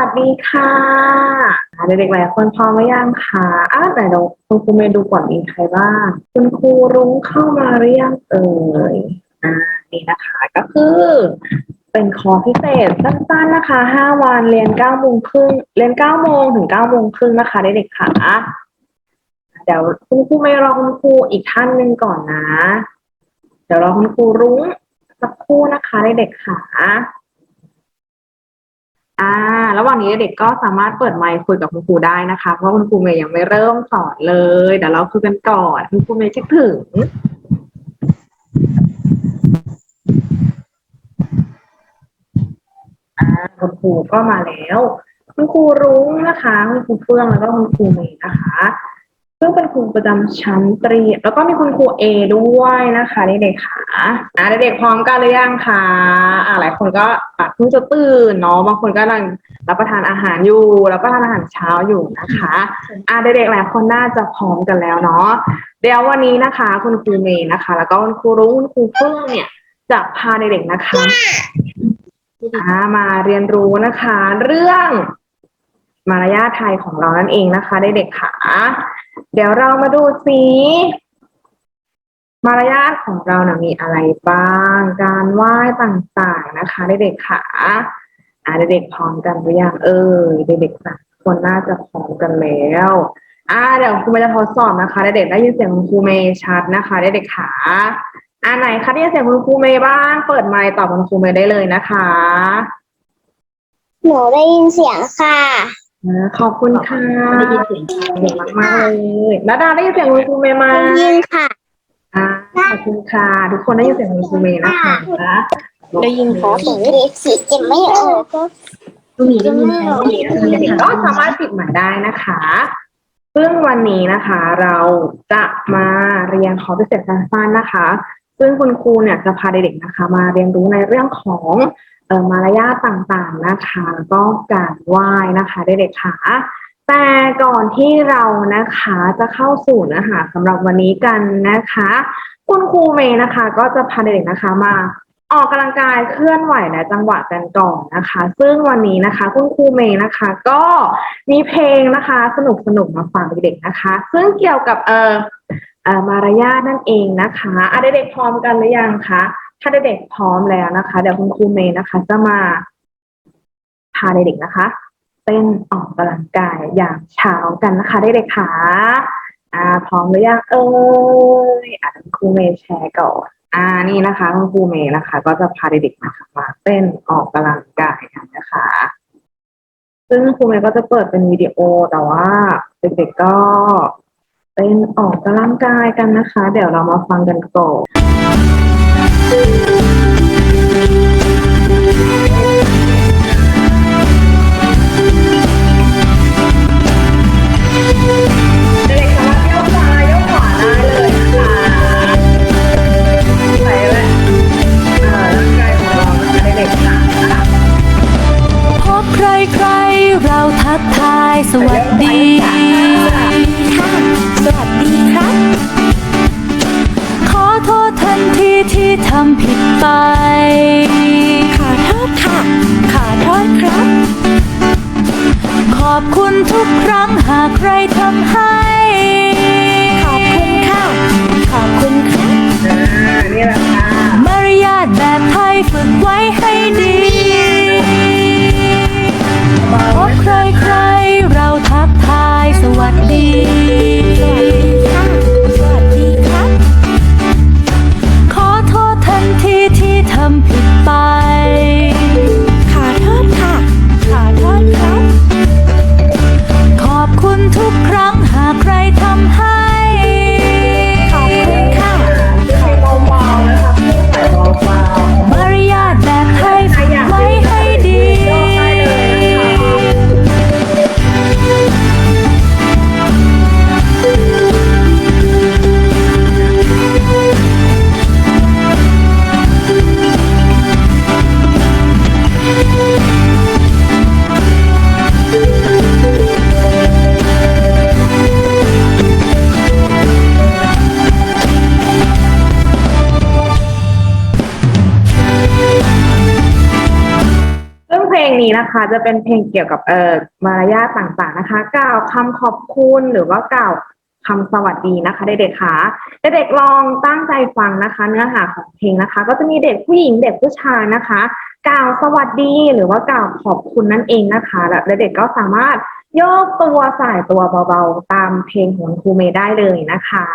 วัสดีค่ะเด็กๆหลายคนพร้อมหรือยังคะอะแต่เราคุณครูเมดูก่อนมีใครบ้าง คุณครูรุ้งเข้ามาหรือยังเอ่ยอ่านี่นะคะก็คือเป็นคอร์สพิเศษสั้นๆนะคะห้าวันเรียนเก้าโมงครึ่งเรียนเก้าโมงถึงเก้าโมงครึ่งนะคะเด็กๆค่ะเดี๋ยวคุณครูไม่รอคุณครูอีกท่านหนึ่งก่อนนะ เดี๋ยวรอคุณครูรุ้งสักครู่นะคะเด็กๆค่ะ อ่า ระหว่างนี้เด็กก็สามารถเปิดไมค์คุยกับคุณครูได้นะคะ เพราะคุณครูเมย์ยังไม่เริ่มสอนเลยเดี๋ยวเราคุยกันก่อนคุณครูเมย์คิดถึง อ่าคุณครูก็มาแล้ว คุณครูรุ้งนะคะคุณครูเฟื่องแล้วก็คุณครูเมย์นะคะซึ่งเป็นครูประจำชั้นตรี แล้วก็มีคุณครูเอด้วยนะคะเด็กๆค่ะอ่าเด็กๆพร้อมกันหรือยังคะอ่าหลายคนก็ พิ่งจะตื่นเนาะบางคนก็กำลังรับประทานอาหารอยู่รับประทานอาหารเช้าอยู่นะคะอ่าเด็กๆหลายคนน่าจะพร้อมกันแล้วเนาะเดี๋ยววันนี้นะคะ คุณครูเมย์นะคะ แล้วก็คุณครูรุ้งคุณครูเฟื่องเนี่ยจะพาเด็กๆนะคะอ่ามาเรียนรู้นะคะ เรื่องมารยาทไทยของเรานั่นเองนะคะเด็กๆค่ะ เดี๋ยวเรามาดูสิ มารยาทของเรานะมีอะไรบ้าง การไหว้ต่างๆนะคะเด็กๆค่ะอ่าเด็กๆพร้อมกันหรือยังเอ่ยเด็กๆสักคนน่าจะพร้อมกันแล้วอ่าเดี๋ยวครูเมย์จะทดสอบนะคะเด็กๆได้ยินเสียงคุณครูเมย์ชัดนะคะเด็กๆค่ะอ่าไหนคะที่จะเสียงคุณครูเมย์บ้าง เปิดไมค์ตอบคุณครูเมย์ได้เลยนะคะหนูได้ยินเสียงค่ะอ่าขอบคุณค่ะได้ยินเสียงชัดเก่งมากๆเลยนาดาได้ยินเสียงคุณครูเมย์ไหมได้ยินค่ะอ่า ขอบคุณค่ะ ทุกคนได้ยินเสียงคุณครูเมย์นะคะได้ยินครับสีเล็กสีจะไม่ออกลูกหมีได้ยินไหมเด็กๆก็สามารถปิดหมายได้นะคะ ซึ่งวันนี้นะคะ เราจะมาเรียนคอร์สพิเศษสั้นๆนะคะ ซึ่งคุณครูเนี่ยจะพาเด็กๆนะคะ มาเรียนรู้ในเรื่องของเอ่อมารยาทต่างๆนะคะแล้วก็การไหว้นะคะเด็กๆค่ะแต่ก่อนที่เรานะคะจะเข้าสู่เนื้อหาสำหรับวันนี้กันนะคะคุณครูเมย์นะคะ ก็จะพาเด็กๆนะคะมา ออกกำลังกายเคลื่อนไหวและจังหวะกันก่อนนะคะ ซึ่งวันนี้นะคะ คุณครูเมย์นะคะ ก็มีเพลงนะคะ สนุกสนุกมาฝากเด็กๆนะคะ ซึ่งเกี่ยวกับเอ่อเอ่อมารยาทนั่นเองนะคะอะเด็กๆพร้อมกันหรือยังคะถ้าเด็กๆพร้อมแล้วนะคะ เดี๋ยวคุณครูเมย์นะคะ จะมาพาเด็กๆนะคะเต้นออกกำลังกายอย่างเช้ากันนะคะเด็กๆค่ะ อ่า พร้อมหรือยังเอ่ยอะคุณครูเมย์แชร์ก่อนอ่านี่นะคะคุณครูเมย์นะคะ ก็จะพาเด็กๆนะคะมาเต้นออกกำลังกายกันนะคะ ซึ่งครูเมย์ก็จะเปิดเป็นวิดีโอแต่ว่าเด็กๆก็เต้นออกกำลังกายกันนะคะ เดี๋ยวเรามาฟังกันก่อน สวัสดีค่ะสวัสดีครับ ขอโทษทันทีที่ทำผิดไป คะจะเป็นเพลงเกี่ยวกับเอ่อมารยาทต่างๆนะคะ กล่าวคำขอบคุณหรือว่ากล่าวคำสวัสดีนะคะเด็กๆค่ะเด็กๆลองตั้งใจฟังนะคะ เนื้อหาของเพลงนะคะ ก็จะมีเด็กผู้หญิงเด็กผู้ชายนะคะ กล่าวสวัสดีหรือว่ากล่าวขอบคุณนั่นเองนะคะและเด็กๆก็สามารถโยกตัวสายตัวเบาๆ ตามเพลงของครูเมย์ได้เลยนะคะ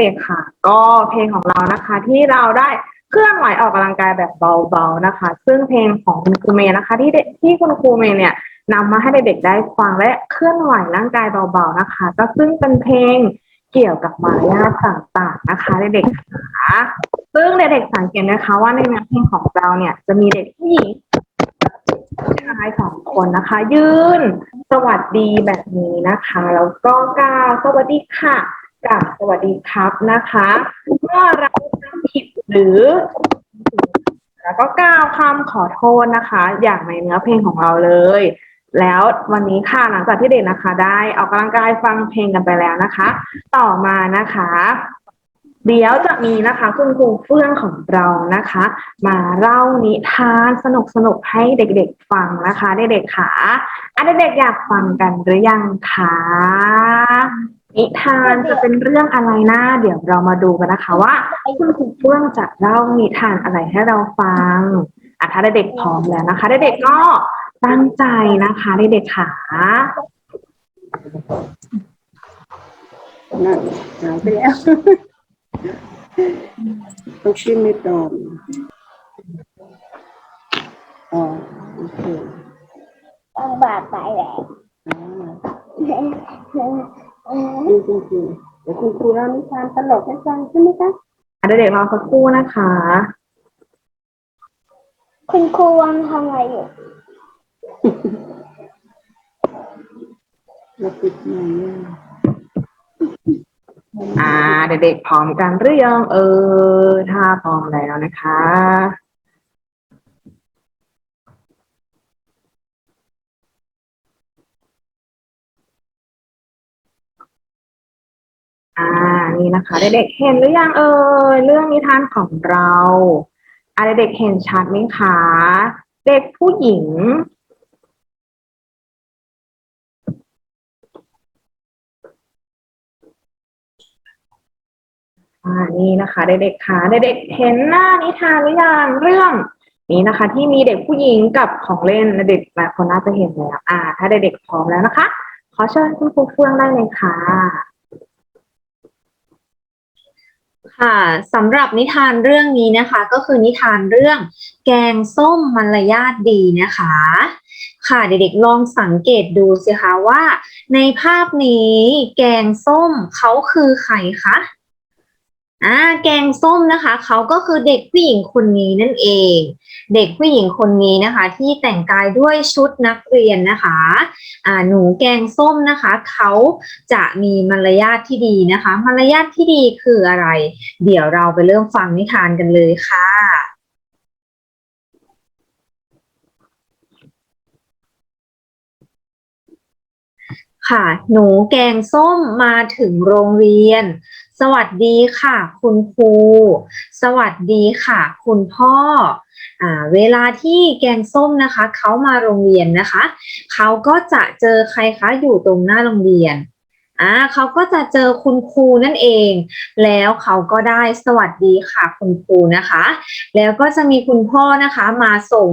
เด็กๆค่ะ ก็เพลงของเรานะคะ ที่เราได้เคลื่อนไหวออกกำลังกายแบบเบาๆนะคะ ซึ่งเพลงของคุณครูเมย์นะคะ ที่ที่คุณครูเมย์เนี่ยนำมาให้เด็กๆได้ฟังและเคลื่อนไหวร่างกายเบาๆนะคะ ก็ซึ่งเป็นเพลงเกี่ยวกับมารยาทต่างๆนะคะเด็กๆค่ะซึ่งเด็กๆสังเกตนะคะว่าในเนื้อเพลงของเราเนี่ยจะมีเด็กผู้หญิงชายสองคนนะคะ ยืนสวัสดีแบบนี้นะคะ แล้วก็กล่าวสวัสดีค่ะ กับสวัสดีครับนะคะ เมื่อเราทำผิดหรือ แล้วก็กล่าวคำขอโทษนะคะ อย่างในเนื้อเพลงของเราเลย แล้ววันนี้ค่ะหลังจากที่เด็กนะคะ ได้ออกกำลังกายฟังเพลงกันไปแล้วนะคะ ต่อมานะคะ เดี๋ยวจะมีนะคะคุณครูเฟื่องของเรานะคะ มาเล่านิทานสนุกๆให้เด็กๆฟังนะคะเด็กๆค่ะอะเด็กๆอยากฟังกันหรือยังคะ นิทานจะเป็นเรื่องอะไรนะเดี๋ยวเรามาดูกันนะคะว่า คุณครูเฟื่องจะเล่านิทานอะไรให้เราฟังอะถ้าเด็กๆพร้อมแล้วนะคะเด็กๆก็ตั้งใจนะคะเด็กๆค่ะนั่นหายไปแล้วต้องชิมไม่ตรงอ๋อโอเค ต้องบาดไปแล้ว อ่าจริงจริงจริง เดี๋ยวคุณครูเล่านิทานตลกให้ฟังใช่ไหมคะอะเด็กๆรอสักครู่นะคะ คุณครูวันทำอะไรอยู่เราปิดไหนอะอ่าเด็กๆพร้อมกันหรือยังเออถ้าพร้อมแล้วนะคะ อ่า นี่นะคะเด็กๆเห็นหรือยังเออเรื่องนิทานของเราอ่าเด็กเห็นชัดไหมคะ เด็กผู้หญิง อ่า นี่นะคะ เด็กๆค่ะเด็กๆเห็นหน้านิทานหรือยังเรื่อง นี้นะคะ ที่มีเด็กผู้หญิงกับของเล่นเด็กหลายคนน่าจะเห็นแล้ว อ่า ถ้าเด็กๆพร้อมแล้วนะคะ ขอเชิญคุณครูเฟื่องได้เลยค่ะ ค่ะสำหรับนิทานเรื่องนี้นะคะ ก็คือนิทานเรื่องแกงส้มมารยาทดีนะคะ ค่ะเด็กๆลองสังเกตดูสิคะว่า ในภาพนี้แกงส้มเขาคือใครคะ อ่าแกงส้มนะคะเขาก็คือเด็กผู้หญิงคนนี้นั่นเอง เด็กผู้หญิงคนนี้นะคะ ที่แต่งกายด้วยชุดนักเรียนนะคะอ่าหนูแกงส้มนะคะเขาจะมีมารยาทที่ดีนะคะ มารยาทที่ดีคืออะไร เดี๋ยวเราไปเริ่มฟังนิทานกันเลยค่ะ ค่ะ หนูแกงส้มมาถึงโรงเรียน สวัสดีค่ะ คุณครู สวัสดีค่ะ คุณพ่ออเวลาที่แกงส้มนะคะ เขามาโรงเรียนนะคะ เขาก็จะเจอใครคะอยู่ตรงหน้าโรงเรียน อ่าเขาก็จะเจอคุณครูนั่นเอง แล้วเขาก็ได้สวัสดีค่ะคุณครูนะคะ แล้วก็จะมีคุณพ่อนะคะมาส่ง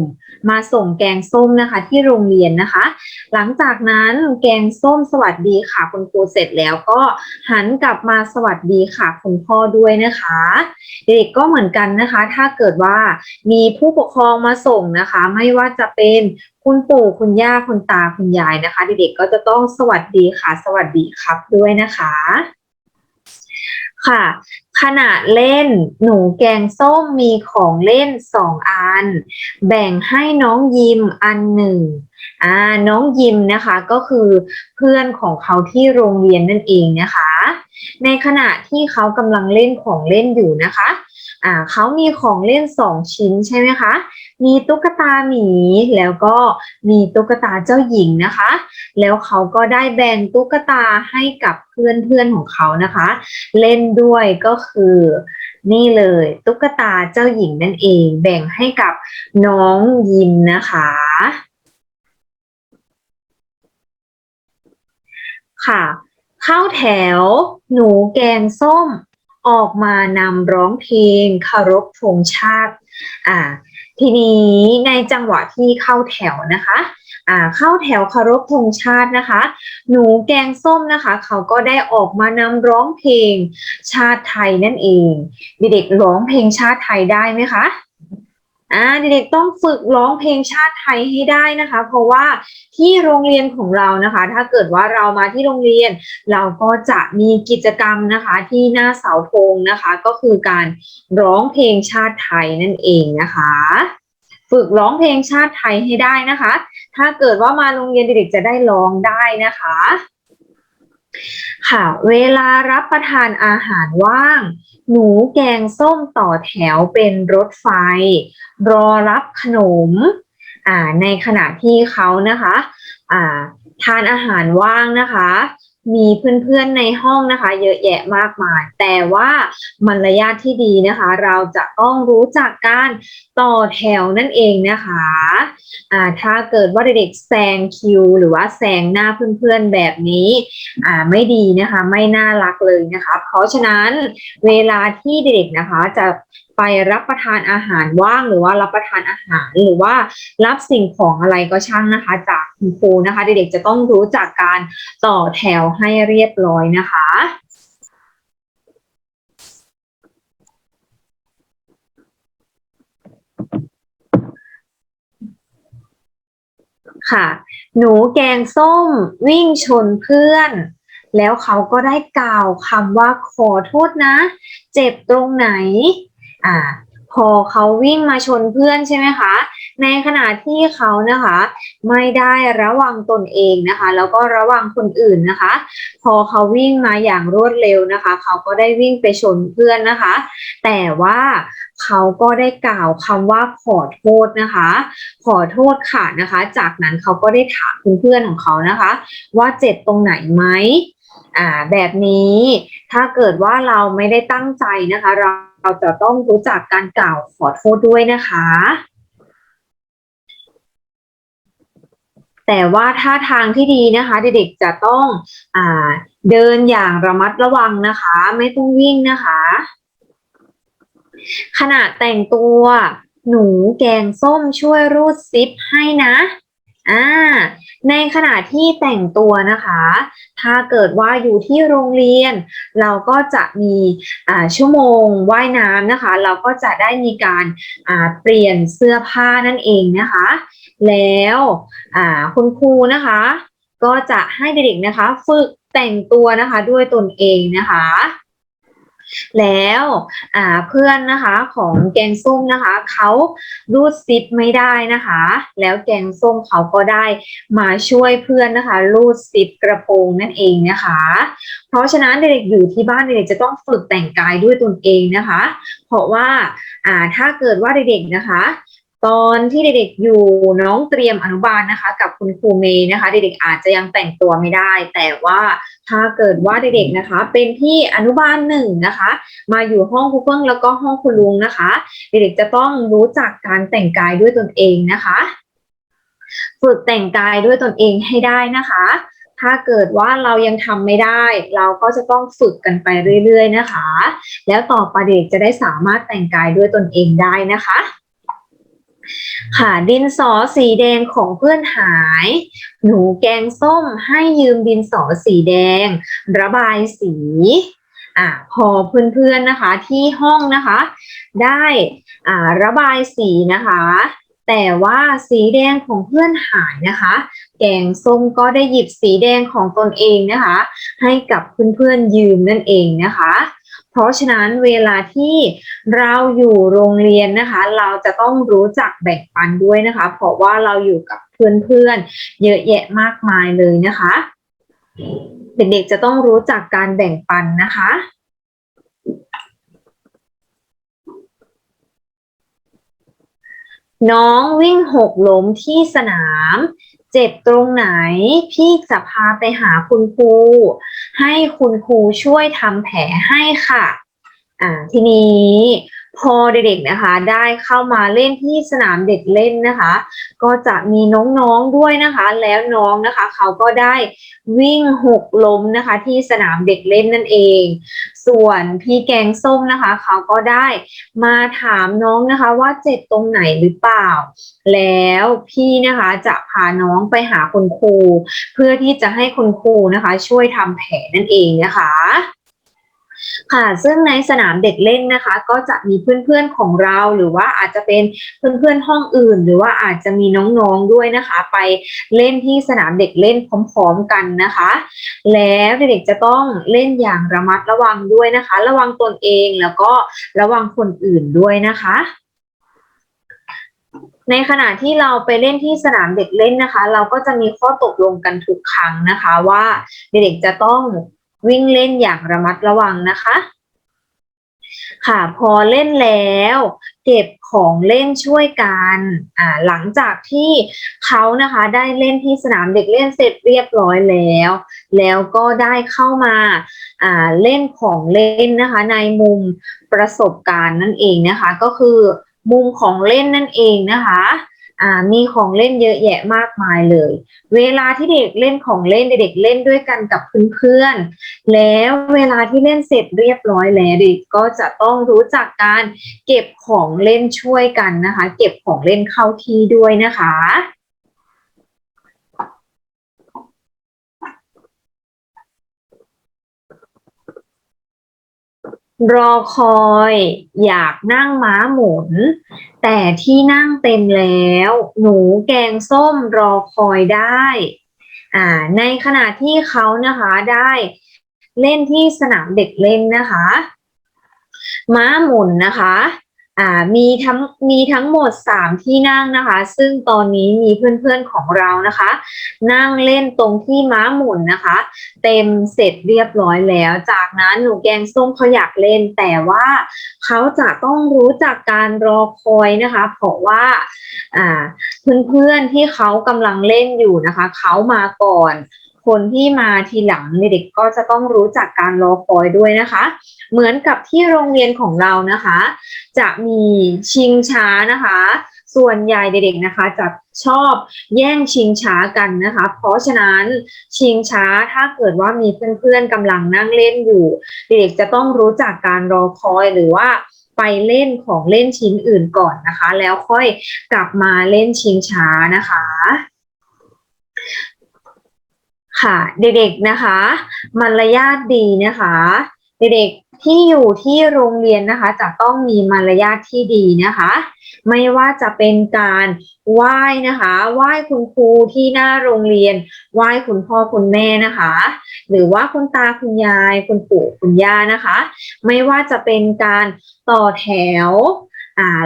มาส่งแกงส้มนะคะ ที่โรงเรียนนะคะ หลังจากนั้นแกงส้มสวัสดีค่ะคุณครูเสร็จแล้วก็หันกลับมาสวัสดีค่ะคุณพ่อด้วยนะคะ เด็กก็เหมือนกันนะคะ ถ้าเกิดว่ามีผู้ปกครองมาส่งนะคะ ไม่ว่าจะเป็นคุณปู่คุณย่าคุณตาคุณยายนะคะ เด็กๆก็จะต้องสวัสดีค่ะ สวัสดีครับด้วยนะคะ ค่ะขณะเล่นหนูแกงส้มมีของเล่นสองอัน แบ่งให้น้องยิมอันหนึ่งอ่าน้องยิมนะคะก็คือเพื่อนของเขาที่โรงเรียนนั่นเองนะคะ ในขณะที่เขากำลังเล่นของเล่นอยู่นะคะอ่าเขามีของเล่นสองชิ้นใช่ไหมคะ มีตุ๊กตาหมีแล้วก็มีตุ๊กตาเจ้าหญิงนะคะ แล้วเขาก็ได้แบ่งตุ๊กตาให้กับเพื่อนเพื่อนๆของเขานะคะ เล่นด้วยก็คือนี่เลยตุ๊กตาเจ้าหญิงนั่นเอง แบ่งให้กับน้องยิมนะคะค่ะ เข้าแถว หนูแกงส้ม ออกมานำร้องเพลงคารพธงชาติ อ่า ทีนี้ในจังหวะที่เข้าแถวนะคะอ่าเข้าแถวคารพธงชาตินะคะ หนูแกงส้มนะคะ เขาก็ได้ออกมานำร้องเพลงชาติไทยนั่นเอง เด็กๆร้องเพลงชาติไทยได้ไหมคะ อ่าเด็กๆต้องฝึกร้องเพลงชาติไทยให้ได้นะคะ เพราะว่าที่โรงเรียนของเรานะคะ ถ้าเกิดว่าเรามาที่โรงเรียน เราก็จะมีกิจกรรมนะคะที่หน้าเสาธงนะคะ ก็คือการร้องเพลงชาติไทยนั่นเองนะคะ ฝึกร้องเพลงชาติไทยให้ได้นะคะ ถ้าเกิดว่ามาโรงเรียนเด็กๆจะได้ร้องได้นะคะ ค่ะ เวลารับประทานอาหารว่าง หนูแกงส้มต่อแถวเป็นรถไฟ รอรับขนม อ่า ในขณะที่เขานะคะ อ่า ทานอาหารว่างนะคะ มีเพื่อนๆในห้องนะคะ เยอะแยะมากมาย แต่ว่ามารยาทที่ดีนะคะ เราจะต้องรู้จักการต่อแถวนั่นเองนะคะอ่าถ้าเกิดว่าเด็กๆแซงคิว หรือว่าแซงหน้าเพื่อนๆแบบนี้อ่าไม่ดีนะคะ ไม่น่ารักเลยนะคะ เพราะฉะนั้นเวลาที่เด็กๆนะคะจะ ไปรับประทานอาหารว่างหรือว่ารับประทานอาหารหรือว่ารับสิ่งของอะไรก็ช่างนะคะ จากคุณครูนะคะ เด็กๆจะต้องรู้จักการต่อแถวให้เรียบร้อยนะคะค่ะ หนูแกงส้มวิ่งชนเพื่อน แล้วเขาก็ได้กล่าวคำว่าขอโทษนะ เจ็บตรงไหน อ่า พอเขาวิ่งมาชนเพื่อนใช่ไหมคะ ในขณะที่เขานะคะ ไม่ได้ระวังตนเองนะคะ แล้วก็ระวังคนอื่นนะคะ พอเขาวิ่งมาอย่างรวดเร็วนะคะ เขาก็ได้วิ่งไปชนเพื่อนนะคะ แต่ว่าเขาก็ได้กล่าวคำว่าขอโทษนะคะ ขอโทษค่ะนะคะ จากนั้นเขาก็ได้ถามเพื่อนๆของเขานะคะ ว่าเจ็บตรงไหนไหมอ่าแบบนี้ถ้าเกิดว่าเราไม่ได้ตั้งใจนะคะเรา เราจะต้องรู้จักการกล่าวขอโทษด้วยนะคะ แต่ว่าท่าทางที่ดีนะคะ เด็กๆจะต้องอ่าเดินอย่างระมัดระวังนะคะ ไม่ต้องวิ่งนะคะ ขณะแต่งตัวหนูแกงส้มช่วยรูดซิปให้นะ อ่า ในขณะที่แต่งตัวนะคะ ถ้าเกิดว่าอยู่ที่โรงเรียน เราก็จะมีชั่วโมงว่ายน้ำนะคะ เราก็จะได้มีการเปลี่ยนเสื้อผ้านั่นเองนะคะ แล้วคุณครูนะคะ ก็จะให้เด็กๆนะคะ ฝึกแต่งตัวนะคะด้วยตนเองนะคะ แล้วอ่าเพื่อนนะคะของแกงส้มนะคะเขารูดซิปไม่ได้นะคะ แล้วแกงส้มเขาก็ได้มาช่วยเพื่อนนะคะ รูดซิปกระโปรงนั่นเองนะคะ เพราะฉะนั้นเด็กๆอยู่ที่บ้านเด็กๆจะต้องฝึกแต่งกายด้วยตนเองนะคะ เพราะว่าอ่าถ้าเกิดว่าเด็กๆนะคะ ตอนที่เด็กๆอยู่น้องเตรียมอนุบาลนะคะ กับคุณครูเมย์นะคะ เด็กๆอาจจะยังแต่งตัวไม่ได้ แต่ว่าถ้าเกิดว่าเด็กๆนะคะ เป็นที่อนุบาลหนึ่งนะคะ มาอยู่ห้องครูเฟิ่งแล้วก็ห้องคุณลุงนะคะ เด็กๆจะต้องรู้จักการแต่งกายด้วยตนเองนะคะ ฝึกแต่งกายด้วยตนเองให้ได้นะคะ ถ้าเกิดว่าเรายังทำไม่ได้ เราก็จะต้องฝึกกันไปเรื่อยๆนะคะ แล้วต่อไปเด็กจะได้สามารถแต่งกายด้วยตนเองได้นะคะ ค่ะดินสอสีแดงของเพื่อนหาย หนูแกงส้มให้ยืมดินสอสีแดง ระบายสีอ่าพอเพื่อนๆนะคะที่ห้องนะคะ ได้อ่าระบายสีนะคะ แต่ว่าสีแดงของเพื่อนหายนะคะ แกงส้มก็ได้หยิบสีแดงของตนเองนะคะ ให้กับเพื่อนๆยืมนั่นเองนะคะ ราะฉะนั้นเวลาที่เราอยู่โรงเรียนนะคะ เราจะต้องรู้จักแบ่งปันด้วยนะคะ เพราะว่าเราอยู่กับเพื่อนๆเยอะแยะมากมายเลยนะคะ เด็กๆจะต้องรู้จักการแบ่งปันนะคะน้องวิ่งหกล้มที่สนาม เจ็บตรงไหน พี่จะพาไปหาคุณครู ให้คุณครูช่วยทำแผลให้ค่ะ อ่า ทีนี้ พอเด็กๆนะคะ ได้เข้ามาเล่นที่สนามเด็กเล่นนะคะ ก็จะมีน้องๆด้วยนะคะ แล้วน้องนะคะ เขาก็ได้วิ่งหกล้มนะคะ ที่สนามเด็กเล่นนั่นเอง ส่วนพี่แกงส้มนะคะ เขาก็ได้มาถามน้องนะคะ ว่าเจ็บตรงไหนหรือเปล่า แล้วพี่นะคะจะพาน้องไปหาคุณครู เพื่อที่จะให้คุณครูนะคะ ช่วยทำแผลนั่นเองนะคะ ค่ะ ซึ่งในสนามเด็กเล่นนะคะ ก็จะมีเพื่อนๆของเราหรือว่าอาจจะเป็นเพื่อนๆห้องอื่น หรือว่าอาจจะมีน้องๆด้วยนะคะ ไปเล่นที่สนามเด็กเล่นพร้อมๆกันนะคะ แล้วเด็กๆจะต้องเล่นอย่างระมัดระวังด้วยนะคะ ระวังตนเองแล้วก็ระวังคนอื่นด้วยนะคะในขณะที่เราไปเล่นที่สนามเด็กเล่นนะคะ เราก็จะมีข้อตกลงกันทุกครั้งนะคะ ว่าเด็กๆจะต้อง วิ่งเล่นอย่างระมัดระวังนะคะ ค่ะพอเล่นแล้ว เก็บของเล่นช่วยกันอ่าหลังจากที่เขานะคะได้เล่นที่สนามเด็กเล่นเสร็จเรียบร้อยแล้ว แล้วก็ได้เข้ามาอ่าเล่นของเล่นนะคะ ในมุมประสบการณ์นั่นเองนะคะ ก็คือมุมของเล่นนั่นเองนะคะ มีของเล่นเยอะแยะมากมายเลย เวลาที่เด็กเล่นของเล่นเด็กเล่นด้วยกันกับเพื่อนๆ แล้วเวลาที่เล่นเสร็จเรียบร้อยแล้วเด็กก็จะต้องรู้จักการเก็บของเล่นช่วยกันนะคะ เก็บของเล่นเข้าที่ด้วยนะคะ รอคอยอยากนั่งม้าหมุน แต่ที่นั่งเต็มแล้ว หนูแกงส้มรอคอยได้อ่าในขณะที่เขานะคะได้เล่นที่สนามเด็กเล่นนะคะ ม้าหมุนนะคะ อ่ามีทั้งมีทั้งหมดสามที่นั่งนะคะ ซึ่งตอนนี้มีเพื่อนๆของเรานะคะ นั่งเล่นตรงที่ม้าหมุนนะคะ เต็มเสร็จเรียบร้อยแล้ว จากนั้นหนูแกงส้มเขาอยากเล่น แต่ว่าเขาจะต้องรู้จักการรอคอยนะคะเพราะว่าอ่าเพื่อนๆที่เขากำลังเล่นอยู่นะคะเขามาก่อน คนที่มาทีหลังเด็กก็จะต้องรู้จักการรอคอยด้วยนะคะ เหมือนกับที่โรงเรียนของเรานะคะ จะมีชิงช้านะคะ ส่วนใหญ่เด็กๆนะคะจะชอบแย่งชิงช้ากันนะคะ เพราะฉะนั้นชิงช้าถ้าเกิดว่ามีเพื่อนๆกำลังนั่งเล่นอยู่ เด็กๆจะต้องรู้จักการรอคอยหรือว่าไปเล่นของเล่นชิ้นอื่นก่อนนะคะ แล้วค่อยกลับมาเล่นชิงช้านะคะ ค่ะ เด็กๆนะคะมารยาทดีนะคะ เด็ก ที่อยู่ที่โรงเรียนนะคะจะต้องมีมารยาทที่ดีนะคะ ไม่ว่าจะเป็นการไหว้นะคะไหว้คุณครูที่หน้าโรงเรียนไหว้คุณพ่อคุณแม่นะคะ หรือว่าคุณตาคุณยายคุณปู่คุณย่านะคะ ไม่ว่าจะเป็นการต่อแถว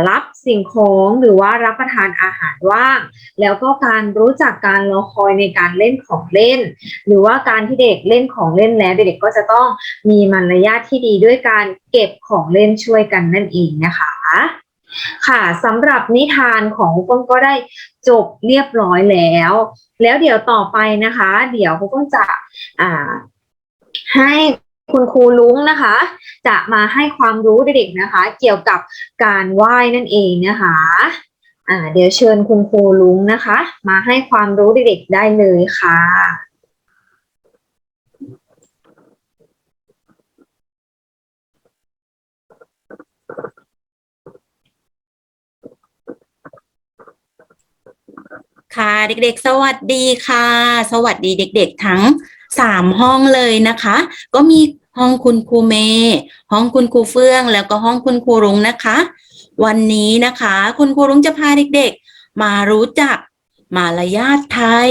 รับสิ่งของหรือว่ารับประทานอาหารว่าง แล้วก็การรู้จักการรอคอยในการเล่นของเล่น หรือว่าการที่เด็กเล่นของเล่นแล้วเด็กก็จะต้องมีมารยาทที่ดีด้วยการเก็บของเล่นช่วยกันนั่นเองนะคะค่ะสำหรับนิทานของคุณก้นก็ได้จบเรียบร้อยแล้ว แล้วเดี๋ยวต่อไปนะคะ เดี๋ยวคุณก้นจะอ่าให้ คุณครูลุงนะคะ จะมาให้ความรู้เด็กๆนะคะ เกี่ยวกับการไหว้นั่นเองนะคะอ่าเดี๋ยวเชิญคุณครูลุงนะคะ มาให้ความรู้เด็กๆได้เลยค่ะค่ะเด็กๆ สวัสดีค่ะ สวัสดีเด็ก ๆ ทั้ง สามห้องเลยนะคะ ก็มีห้องคุณครูเมย์ห้องคุณครูเฟื่อง แล้วก็ห้องคุณครูรุ้งนะคะ วันนี้นะคะ คุณครูรุ้งจะพาเด็กๆ มารู้จักมารยาทไทย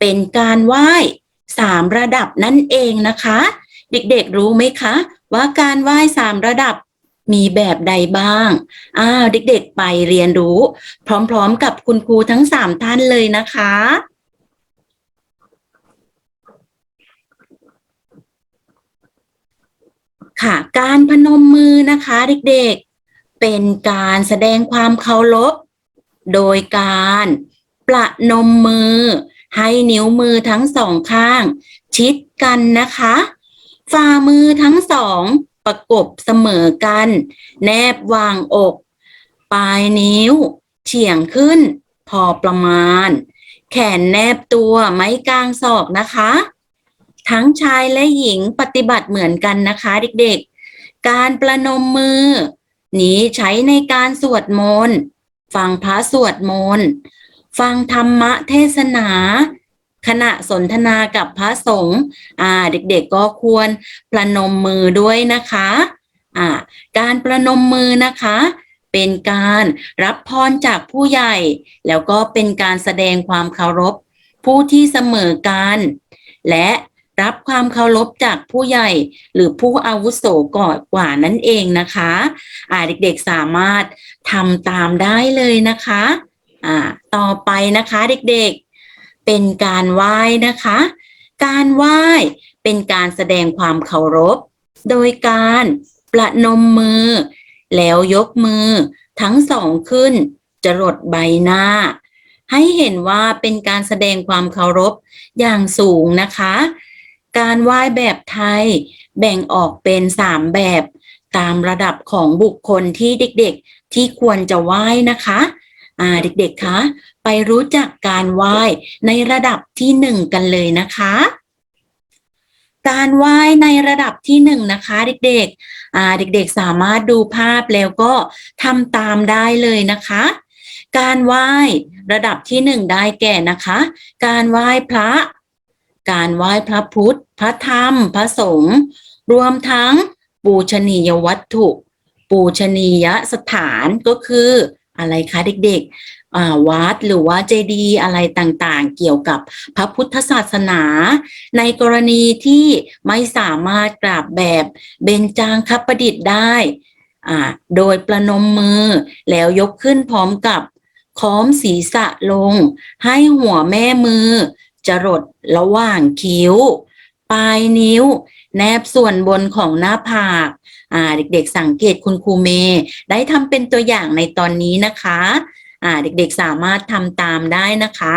เป็นการไหว้สามระดับนั่นเองนะคะ เด็กๆรู้ไหมคะ ว่าการไหว้สามระดับมีแบบใดบ้าง อ้าว เด็กๆไปเรียนรู้ พร้อมๆกับคุณครูทั้งสามท่านเลยนะคะ ค่ะ การพนมมือนะคะเด็กๆ เป็นการแสดงความเคารพ โดยการประนมมือ ให้นิ้วมือทั้งสองข้าง ชิดกันนะคะ ฝ่ามือทั้งสองประกบเสมอกัน แนบวางอก ปลายนิ้ว เฉียงขึ้น พอประมาณ แขนแนบตัวไม้กลางศอกนะคะ ทั้งชายและหญิงปฏิบัติเหมือนกันนะคะเด็กๆ การประนมมือ นี้ใช้ในการสวดมนต์ฟังพระสวดมนต์ฟังธรรมะเทศนา ขณะสนทนากับพระสงฆ์อ่าเด็กๆก็ควรประนมมือด้วยนะคะอ่าการประนมมือนะคะ เป็นการรับพรจากผู้ใหญ่ แล้วก็เป็นการแสดงความเคารพผู้ที่เสมอกัน และ รับความเคารพจากผู้ใหญ่หรือผู้อาวุโสก่อนกว่านั่นเองนะคะอ่าเด็กๆสามารถทำตามได้เลยนะคะอ่าต่อไปนะคะเด็กๆเป็นการไหว้นะคะ การไหว้เป็นการแสดงความเคารพ โดยการประนมมือ แล้วยกมือทั้งสองขึ้นจรดใบหน้า ให้เห็นว่าเป็นการแสดงความเคารพอย่างสูงนะคะ การไหว้แบบไทยแบ่งออกเป็นสามแบบ ตามระดับของบุคคลที่เด็กๆที่ควรจะไหว้นะคะอ่าเด็กๆคะไปรู้จักการไหว้ในระดับที่หนึ่งกันเลยนะคะ การไหว้ในระดับที่หนึ่งนะคะ เด็กๆอ่าเด็กๆสามารถดูภาพแล้วก็ทำตามได้เลยนะคะ การไหว้ระดับที่หนึ่งได้แก่นะคะ การไหว้พระ การไหว้พระพุทธ พระธรรม พระสงฆ์รวมทั้งปูชนียวัตถุ ปูชนียสถานก็คืออะไรคะเด็กๆวัดหรือว่าเจดีย์อะไรต่างๆ เกี่ยวกับพระพุทธศาสนา ในกรณีที่ไม่สามารถกราบแบบเบญจางคประดิษฐ์ได้โดยประนมมือแล้วยกขึ้นพร้อมกับค้อมศีรษะลง ให้หัวแม่มือ จรดระหว่างคิ้ว ปลายนิ้ว แนบส่วนบนของหน้าผากอ่าเด็กๆสังเกตคุณครูเมย์ได้ทำเป็นตัวอย่างในตอนนี้นะคะอ่าเด็กๆสามารถทำตามได้นะคะ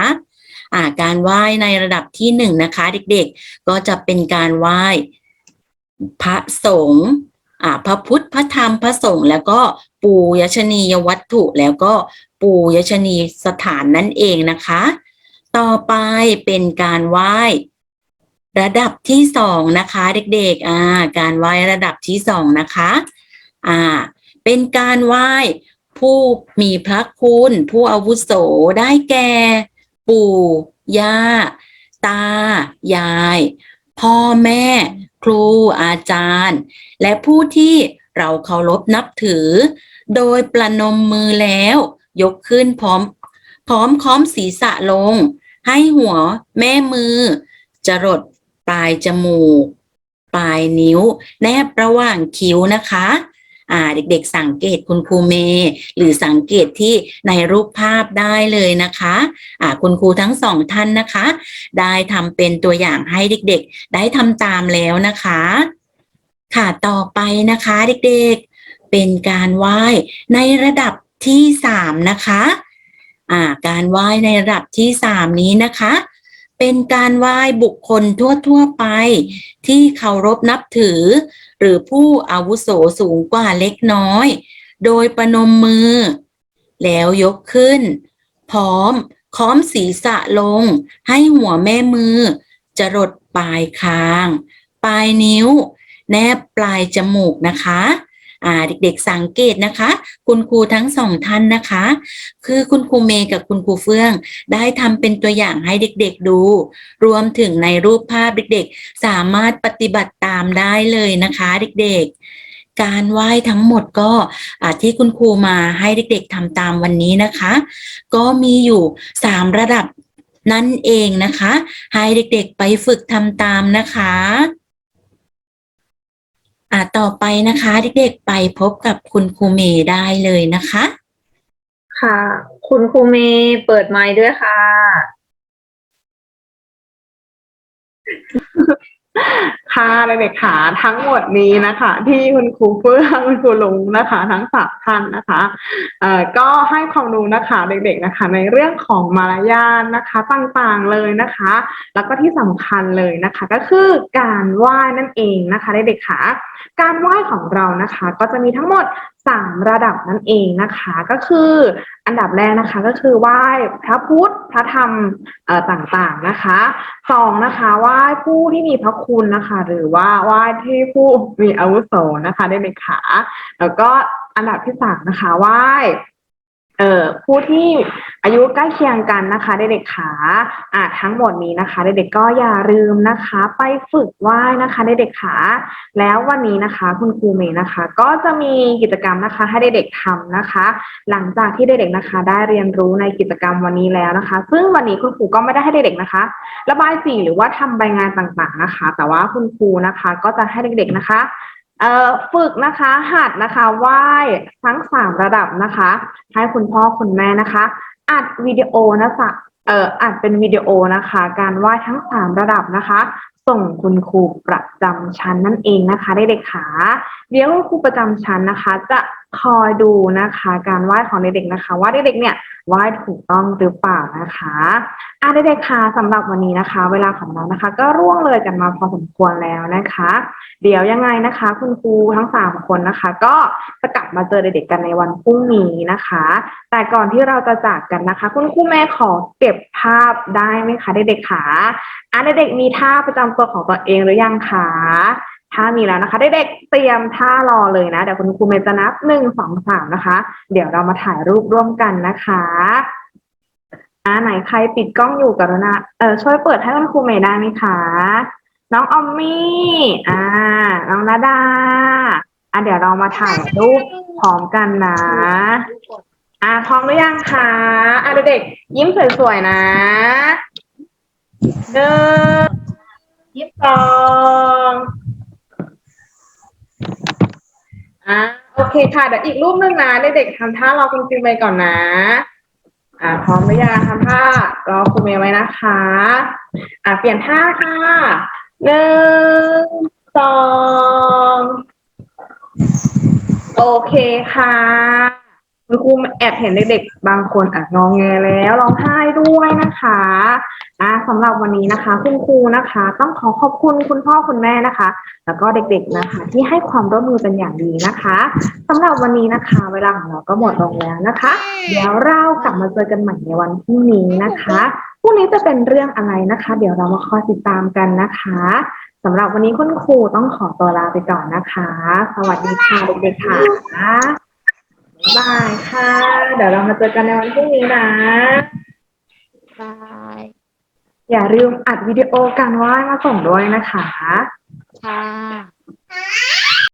อ่าการไหว้ในระดับที่หนึ่งนะคะ เด็กๆก็จะเป็นการไหว้พระสงฆ์อ่าพระพุทธพระธรรมพระสงฆ์แล้วก็ปูยชนียวัตถุแล้วก็ปูยชนีสถานนั่นเองนะคะ ต่อไปเป็นการไหว้ระดับที่สองนะคะ เด็กๆ อ่า การไหว้ระดับที่สองนะคะ อ่า เป็นการไหว้ผู้มีพระคุณ ผู้อาวุโสได้แก่ ปู่ย่า ตา ยาย พ่อแม่ ครูอาจารย์ และผู้ที่เราเคารพนับถือ โดยประนมมือแล้ว ยกขึ้นพร้อม พร้อมค้อมศีรษะลง ให้หัวแม่มือ จรดปลายจมูก ปลายนิ้ว แนบระหว่างคิ้วนะคะอ่าเด็กๆสังเกตคุณครูเมย์หรือสังเกตที่ในรูปภาพได้เลยนะคะอ่าคุณครูทั้งสองท่านนะคะ ได้ทำเป็นตัวอย่างให้เด็กๆ ได้ทำตามแล้วนะคะ ค่ะต่อไปนะคะเด็กๆเป็นการไหว้ในระดับที่สามนะคะ อ่าการไหว้ในระดับที่สามนี้นะคะ เป็นการไหว้บุคคลทั่วๆไป ที่เคารพนับถือ หรือผู้อาวุโสสูงกว่าเล็กน้อย โดยประนมมือ แล้วยกขึ้น พร้อมค้อมศีรษะลง ให้หัวแม่มือ จรดปลายคาง ปลายนิ้ว แนบปลายจมูกนะคะ เด็กๆสังเกตนะคะ คุณครูทั้งสองท่านนะคะ คือคุณครูเมย์กับคุณครูเฟื่อง ได้ทำเป็นตัวอย่างให้เด็กๆดู รวมถึงในรูปภาพเด็กๆ สามารถปฏิบัติตามได้เลยนะคะเด็กๆการไหว้ทั้งหมดก็ที่คุณครูมาให้เด็กๆทำตามวันนี้นะคะ ก็มีอยู่สามระดับนั่นเองนะคะ ให้เด็กๆไปฝึกทำตามนะคะ อ่าต่อไปนะคะเด็กๆไปพบกับคุณครูเมย์ได้เลยนะคะ ค่ะ คุณครูเมย์เปิดไมค์ด้วยค่ะ ค่ะเด็กๆค่ะทั้งหมดนี้นะคะ ที่คุณครูเฟื่องคุณครูลุงนะคะ ทั้งสามท่านนะคะเอ่อก็ให้ความรู้นะคะเด็กๆนะคะ ในเรื่องของมารยาทนะคะต่างๆเลยนะคะ แล้วก็ที่สำคัญเลยนะคะ ก็คือการไหว้นั่นเองนะคะเด็กๆค่ะ การไหว้ของเรานะคะ ก็จะมีทั้งหมด สามระดับนั่นเองนะคะ ก็คืออันดับแรกนะคะก็คือไหว้พระพุทธพระธรรมต่างๆนะคะสองนะคะไหว้ผู้ที่มีพระคุณนะคะ หรือว่าไหว้ที่ผู้มีอาวุโสนะคะเด็กๆค่ะแล้วก็อันดับที่สามนะคะไหว้ เอ่อผู้ที่อายุใกล้เคียงกันนะคะเด็กๆขาอ่าทั้งหมดนี้นะคะเด็กๆก็อย่าลืมนะคะ ไปฝึกไหว้นะคะเด็กๆขาแล้ววันนี้นะคะคุณครูเมย์นะคะ ก็จะมีกิจกรรมนะคะให้เด็กๆทำนะคะ หลังจากที่เด็กๆนะคะ ได้เรียนรู้ในกิจกรรมวันนี้แล้วนะคะ ซึ่งวันนี้คุณครูก็ไม่ได้ให้เด็กๆนะคะ ระบายสีหรือว่าทำใบงานต่างๆนะคะ แต่ว่าคุณครูนะคะก็จะให้เด็กๆนะคะ เอ่อฝึกนะคะหัดนะคะไหว้ทั้งสามระดับนะคะ ให้คุณพ่อคุณแม่นะคะ อัดวิดีโอนะคะเอ่ออัดเป็นวิดีโอนะคะ การไหว้ทั้งสามระดับนะคะ ส่งคุณครูประจำชั้นนั่นเองนะคะเด็กๆค่ะเดี๋ยวคุณครูประจำชั้นนะคะ จะคอยดูนะคะ การไหว้ของเด็กๆนะคะ ว่าเด็กๆเนี่ยไหว้ถูกต้องหรือเปล่านะคะอะเด็กๆค่ะสำหรับวันนี้นะคะ เวลาของเรานะคะ ก็ร่วงเลยกันมาพอสมควรแล้วนะคะ เดี๋ยวยังไงนะคะ คุณครูทั้งสามคนนะคะ ก็จะกลับมาเจอเด็กๆกันในวันพรุ่งนี้นะคะ แต่ก่อนที่เราจะจากกันนะคะ คุณครูแม่ขอเก็บภาพได้ไหมคะเด็กๆขาอะเด็กๆมีท่าประจำตัวของตัวเองหรือยังคะ ถ้ามีแล้วนะคะเด็กๆเตรียมท่ารอเลยนะ เดี๋ยวคุณครูเมย์จะนับหนึ่งสองสามนะคะ เดี๋ยวเรามาถ่ายรูปร่วมกันนะคะอ่าไหนใครปิดกล้องอยู่กรุณาเออช่วยเปิดให้คุณครูเมย์ได้ไหมคะน้องออมมี่อ่า น้องนาดาอะเดี๋ยวเรามาถ่ายรูปพร้อมกันนะ อะพร้อมหรือยังคะอะเด็กๆยิ้มสวยๆนะหนึ่งยิ้มสอง อ่าโอเคค่ะเดี๋ยวอีกรูปหนึ่งนะเด็กๆทำท่ารอคุณฟิล์มไปก่อนนะ อ่าพร้อมหรือยังทำท่ารอคุณเมย์ไว้นะคะ อ่าเปลี่ยนท่าค่ะหนึ่งสองโอเคค่ะ คุณครูแอบเห็นเด็กๆ บางคนอะงองแงแล้วร้องไห้ด้วยนะคะอะสำหรับวันนี้นะคะ คุณครูนะคะ ต้องขอขอบคุณคุณพ่อคุณแม่นะคะ แล้วก็เด็กๆนะคะ ที่ให้ความร่วมมือเป็นอย่างดีนะคะสำหรับวันนี้นะคะ เวลาของเราก็หมดลงแล้วนะคะ เดี๋ยวเรากลับมาเจอกันใหม่ในวันพรุ่งนี้นะคะพรุ่งนี้จะเป็นเรื่องอะไรนะคะ เดี๋ยวเรามาคอยติดตามกันนะคะสำหรับวันนี้คุณครูต้องขอตัวลาไปก่อนนะคะ สวัสดีค่ะเด็กๆค่ะบ๊าย บายค่ะ เดี๋ยวเรามาเจอกันในวันพรุ่งนี้นะ บาย อย่าลืมอัดวิดีโอการไหว้มาส่งด้วยนะคะ ค่ะ